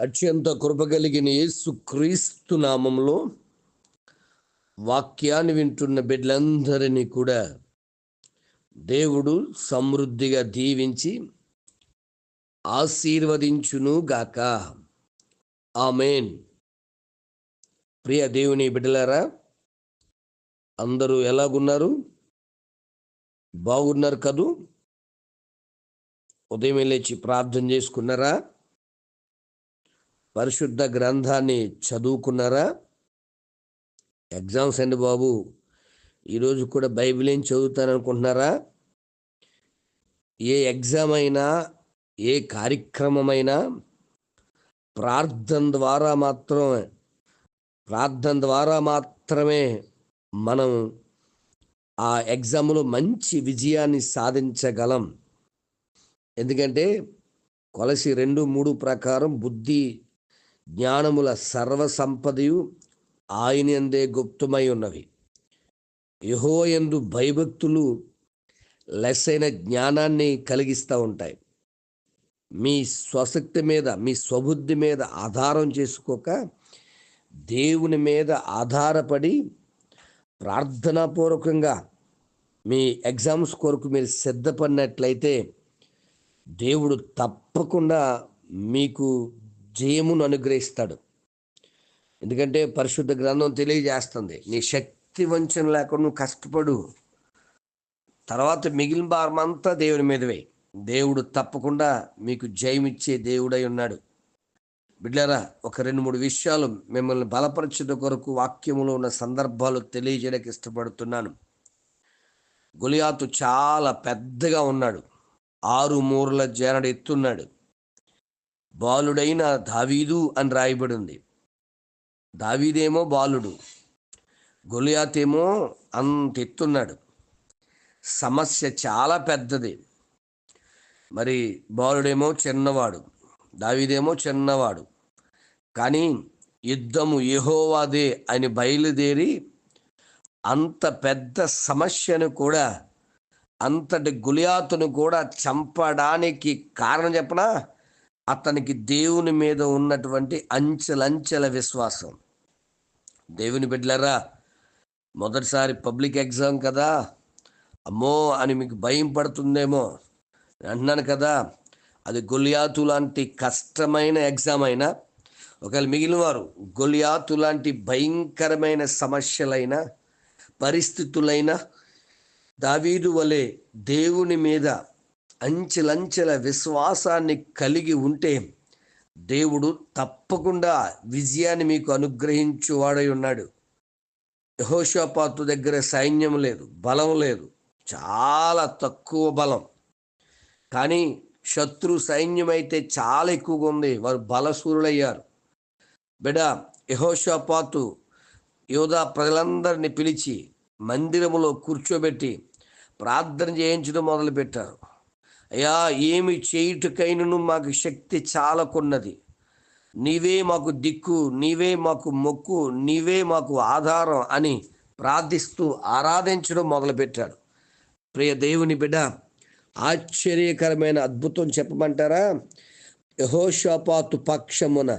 అత్యంత కృపగలిగిన యేసు క్రీస్తు నామంలో వాక్యాన్ని వింటున్న బిడ్డలందరినీ కూడా దేవుడు సమృద్ధిగా దీవించి ఆశీర్వదించును గాక. ఆమెన్. ప్రియ దేవుని బిడ్డలారా అందరూ ఎలాగున్నారు? బాగున్నారు కదూ? ఉదయం లేచి ప్రార్థన చేసుకున్నారా? పరిశుద్ధ గ్రంథాన్ని చదువుకున్నారా? ఎగ్జామ్స్ అండి బాబు. ఈరోజు కూడా బైబిల్ ఏం చదువుతాను అనుకుంటున్నారా ఏ ఎగ్జామ్ అయినా ఏ కార్యక్రమమైనా ప్రార్థన ద్వారా మాత్రమే ప్రార్థన ద్వారా మాత్రమే మనం ఆ ఎగ్జామ్లో మంచి విజయాన్ని సాధించగలం. ఎందుకంటే కొలసి రెండు మూడు ప్రకారం బుద్ధి జ్ఞానముల సర్వ సంపదయు ఆయన గుప్తమై ఉన్నవి. యహో ఎందు భయభక్తులు లెస్సైన జ్ఞానాన్ని కలిగిస్తూ ఉంటాయి. మీ స్వశక్తి మీద మీ స్వబుద్ధి మీద ఆధారం చేసుకోక దేవుని మీద ఆధారపడి ప్రార్థనాపూర్వకంగా మీ ఎగ్జామ్స్ కొరకు మీరు సిద్ధపడినట్లయితే దేవుడు తప్పకుండా మీకు జయమును అనుగ్రహిస్తాడు. ఎందుకంటే పరిశుద్ధ గ్రంథం తెలియజేస్తుంది నీ శక్తి వంచన లేకుండా నువ్వు కష్టపడు. తర్వాత మిగిలిన భారమంతా దేవుని మీదవే దేవుడు తప్పకుండా మీకు జయమిచ్చే దేవుడై ఉన్నాడు. బిడ్డారా ఒక రెండు మూడు విషయాలు మిమ్మల్ని బలపరచడం కొరకు వాక్యములో ఉన్న సందర్భాలు తెలియజేయడానికి ఇష్టపడుతున్నాను. గులియాతు చాలా పెద్దగా ఉన్నాడు. ఆరు మూరల జేనడు ఎత్తున్నాడు. బాలుడైన దావీదు అని రాయబడి ఉంది దావీదేమో బాలుడు గొలియాతేమో అంత ఎత్తున్నాడు సమస్య చాలా పెద్దది. మరి బాలుడేమో చిన్నవాడు దావీదేమో చిన్నవాడు. కానీ యుద్ధము ఏహోవాదే అని బయలుదేరి అంత పెద్ద సమస్యను కూడా అంతటి గులియాతును కూడా చంపడానికి కారణం చెప్పనా? అతనికి దేవుని మీద ఉన్నటువంటి అంచెలంచెల విశ్వాసం. దేవుని బిడ్డలరా మొదటిసారి పబ్లిక్ ఎగ్జామ్ కదా. అమ్మో అని మీకు భయం పడుతుందేమో. అంటున్నాను కదా అది గొలియాతు లాంటి కష్టమైన ఎగ్జామ్ అయినా ఒకవేళ మిగిలిన వారు గొలియాతు లాంటి భయంకరమైన సమస్యలైన పరిస్థితులైన దావీదు వలె దేవుని మీద అంచెలంచెల విశ్వాసాన్ని కలిగి ఉంటే దేవుడు తప్పకుండా విజయాన్ని మీకు అనుగ్రహించువాడై ఉన్నాడు. యహోషోపాతు దగ్గర సైన్యం లేదు బలం లేదు చాలా తక్కువ బలం. కానీ శత్రు సైన్యం అయితే చాలా ఎక్కువగా ఉంది వారు బలసూరులయ్యారు బిడ యహోషోపాతు యోధా ప్రజలందరినీ పిలిచి మందిరములో కూర్చోబెట్టి ప్రార్థన చేయించడం మొదలుపెట్టారు. అయ్యా ఏమి చేయుటకైనను మాకు శక్తి చాలకున్నది. నీవే మాకు దిక్కు నీవే మాకు మొక్కు నీవే మాకు ఆధారం అని ప్రార్థిస్తూ ఆరాధించడం మొదలుపెట్టాడు. ప్రియ దేవుని బిడ్డ ఆశ్చర్యకరమైన అద్భుతం చెప్పమంటారా? యహోషపాతు పక్షమున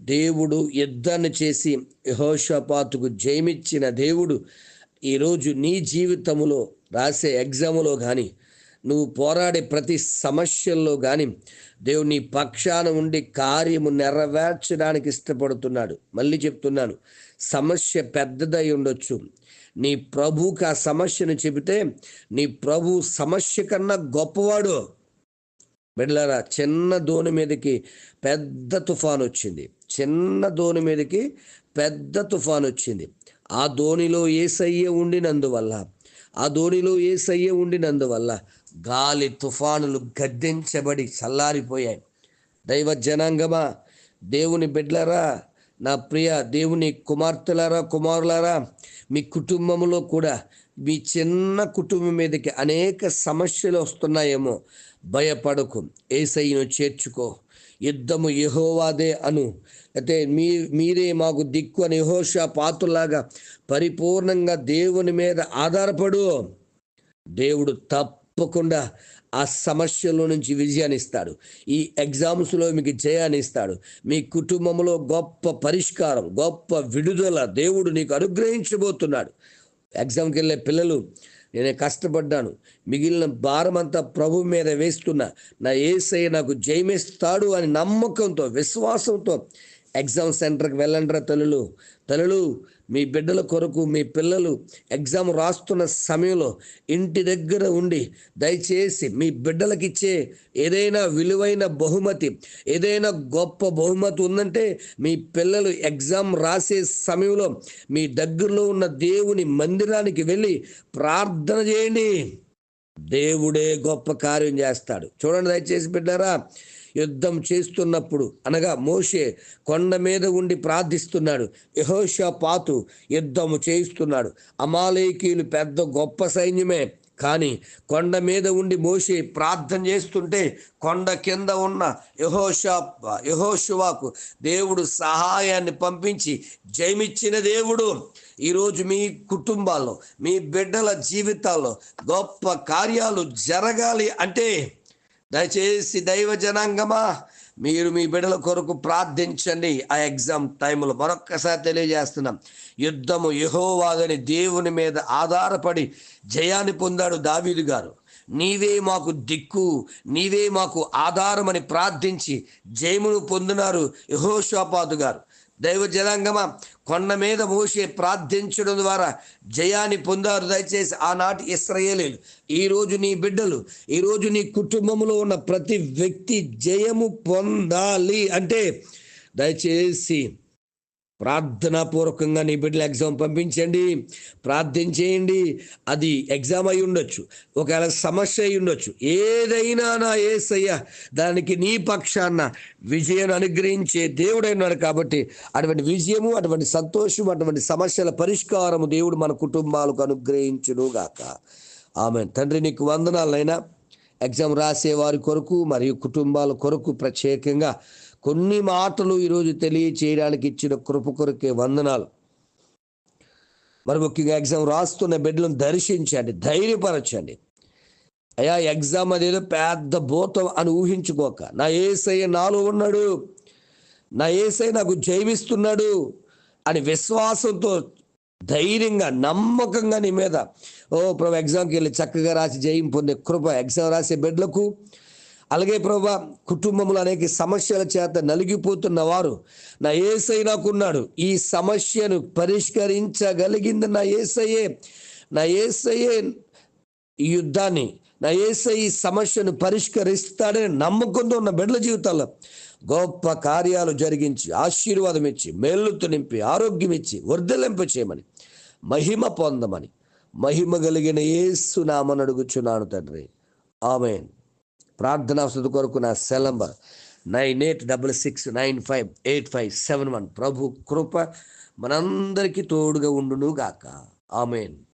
దేవుడు యుద్ధాన్ని చేసి యహోషపాతుకు జయమిచ్చిన దేవుడు ఈరోజు నీ జీవితంలో రాసే ఎగ్జాములో కానీ నువ్వు పోరాడే ప్రతి సమస్యల్లో కానీ దేవుడు నీ పక్షాన ఉండి కార్యము నెరవేర్చడానికి ఇష్టపడుతున్నాడు. మళ్ళీ చెప్తున్నాను సమస్య పెద్దదై ఉండొచ్చు. నీ ప్రభుకి ఆ సమస్యను చెబితే నీ ప్రభు సమస్య కన్నా గొప్పవాడు. బిడ్డలారా చిన్న దోణి మీదకి పెద్ద తుఫాన్ వచ్చింది. చిన్న దోణి మీదకి పెద్ద తుఫాన్ వచ్చింది. ఆ దోణిలో ఏసయ్య ఉండినందువల్ల ఆ దోణిలో ఏసయ్య ఉండినందువల్ల గాలి తుఫానులు గద్దించబడి చల్లారిపోయాయి. దైవ జనాంగమా దేవుని బిడ్లరా నా ప్రియ దేవుని కుమార్తెలారా కుమారులారా మీ కుటుంబంలో కూడా మీ చిన్న కుటుంబం మీదకి అనేక సమస్యలు వస్తున్నాయేమో. భయపడకు ఏసయ్యను చేర్చుకో. యుద్ధము యహోవాదే అను. అయితే మీ మీరే మాకు దిక్కు అని యహోషా పాతులాగా పరిపూర్ణంగా దేవుని మీద ఆధారపడు. దేవుడు తప్ప తప్పకుండా ఆ సమస్యలో నుంచి విజయాన్ని ఇస్తాడు. ఈ ఎగ్జామ్స్లో మీకు జయాన్ని ఇస్తాడు. మీ కుటుంబంలో గొప్ప పరిష్కారం గొప్ప విడుదల దేవుడు నీకు అనుగ్రహించబోతున్నాడు. ఎగ్జామ్కి వెళ్ళే పిల్లలు నేను కష్టపడ్డాను. మిగిలిన భారం అంతా ప్రభు మీద వేస్తున్నా నా ఏసై నాకు జయమేస్తాడు అని నమ్మకంతో విశ్వాసంతో ఎగ్జామ్ సెంటర్కి వెళ్ళండిరా తల్లులు. తల్లులు మీ బిడ్డల కొరకు మీ పిల్లలు ఎగ్జామ్ రాస్తున్న సమయంలో ఇంటి దగ్గర ఉండి దయచేసి మీ బిడ్డలకి ఇచ్చే ఏదైనా విలువైన బహుమతి ఏదైనా గొప్ప బహుమతి ఉందంటే మీ పిల్లలు ఎగ్జామ్ రాసే సమయంలో మీ దగ్గరలో ఉన్న దేవుని మందిరానికి వెళ్ళి ప్రార్థన చేయండి. దేవుడే గొప్ప కార్యం చేస్తాడు. చూడండి దయచేసి బిడ్డారా యుద్ధం చేస్తున్నప్పుడు అనగా మోషే కొండ మీద ఉండి ప్రార్థిస్తున్నాడు. యహోషా పాతు యుద్ధము చేయిస్తున్నాడు. అమాలేకీలు పెద్ద గొప్ప సైన్యమే. కానీ కొండ మీద ఉండి మోషే ప్రార్థన చేస్తుంటే కొండ కింద ఉన్న యహోషా యహోషువాకు దేవుడు సహాయాన్ని పంపించి జయమిచ్చిన దేవుడు. ఈరోజు మీ కుటుంబాల్లో మీ బిడ్డల జీవితాల్లో గొప్ప కార్యాలు జరగాలి అంటే దయచేసి దైవ జనాంగమా మీరు మీ బిడ్డల కొరకు ప్రార్థించండి. ఆ ఎగ్జామ్ టైంలో మరొక్కసారి తెలియజేస్తున్నాం. యుద్ధము యహోవాగని దేవుని మీద ఆధారపడి జయాన్ని పొందాడు దావీదు గారు. నీవే మాకు దిక్కు నీవే మాకు ఆధారమని ప్రార్థించి జయమును పొందినారు యహోషాపాదు గారు. దైవ జనాంగమ కొండ మీద మోసే ప్రార్థించడం ద్వారా జయాన్ని పొందారు దయచేసి ఆనాటి ఇస్రయేలీలు. ఈరోజు నీ బిడ్డలు ఈరోజు నీ కుటుంబంలో ఉన్న ప్రతి వ్యక్తి జయము పొందాలి అంటే దయచేసి ప్రార్థనాపూర్వకంగా నీ బిడ్డల ఎగ్జామ్ పంపించండి. ప్రార్థించేయండి. అది ఎగ్జామ్ అయి ఉండొచ్చు. ఒకవేళ సమస్య అయి ఉండొచ్చు. ఏదైనా నా ఏసయ్య దానికి నీ పక్షాన విజయం అనుగ్రహించే దేవుడైనాడు కాబట్టి అటువంటి విజయము అటువంటి సంతోషము అటువంటి సమస్యల పరిష్కారము దేవుడు మన కుటుంబాలకు అనుగ్రహించునుగాక. ఆమె తండ్రి నీకు వందనాలైనా ఎగ్జామ్ రాసే వారి కొరకు మరియు కుటుంబాల కొరకు ప్రత్యేకంగా కొన్ని మాటలు ఈరోజు తెలియచేయడానికి ఇచ్చిన కృప కొరకే వందనాలు. మరి ముఖ్యంగా ఎగ్జామ్ రాస్తున్న బిడ్డలను దర్శించండి ధైర్యపరచండి. అయ్యా ఎగ్జామ్ అదేదో పెద్ద భూతం అని ఊహించుకోక. నా ఏసయ్య నాలో ఉన్నాడు నా ఏసై నాకు జైవిస్తున్నాడు అని విశ్వాసంతో ధైర్యంగా నమ్మకంగా నీ మీద ఓ ప్రభు ఎగ్జామ్కి వెళ్ళి చక్కగా రాసి జయం పొందే కృప ఎగ్జామ్ రాసే బిడ్డలకు అలాగే ప్రభా కుటుంబంలో అనేక సమస్యల చేత నలిగిపోతున్న వారు నా ఏసై నాకున్నాడు. ఈ సమస్యను పరిష్కరించగలిగింది నా ఏసయ్యే. నా ఏసయ్యే ఈ యుద్ధాన్ని నా ఏసై ఈ సమస్యను పరిష్కరిస్తాడని నమ్మకంతో ఉన్న బిడ్డల జీవితాల్లో గొప్ప కార్యాలు జరిగించి ఆశీర్వాదం ఇచ్చి మేలుతో నింపి ఆరోగ్యం ఇచ్చి వర్ధలింప చేయమని మహిమ పొందమని మహిమ కలిగిన ఏసు నామని అడుగుచున్నాను తండ్రి. ఆమెన్. ప్రార్థన స్థుతి కొరకు నా cell number nine eight double six nine five eight five seven one. ప్రభు కృప మనందరికీ తోడుగా ఉండును గాక. ఆమెన్.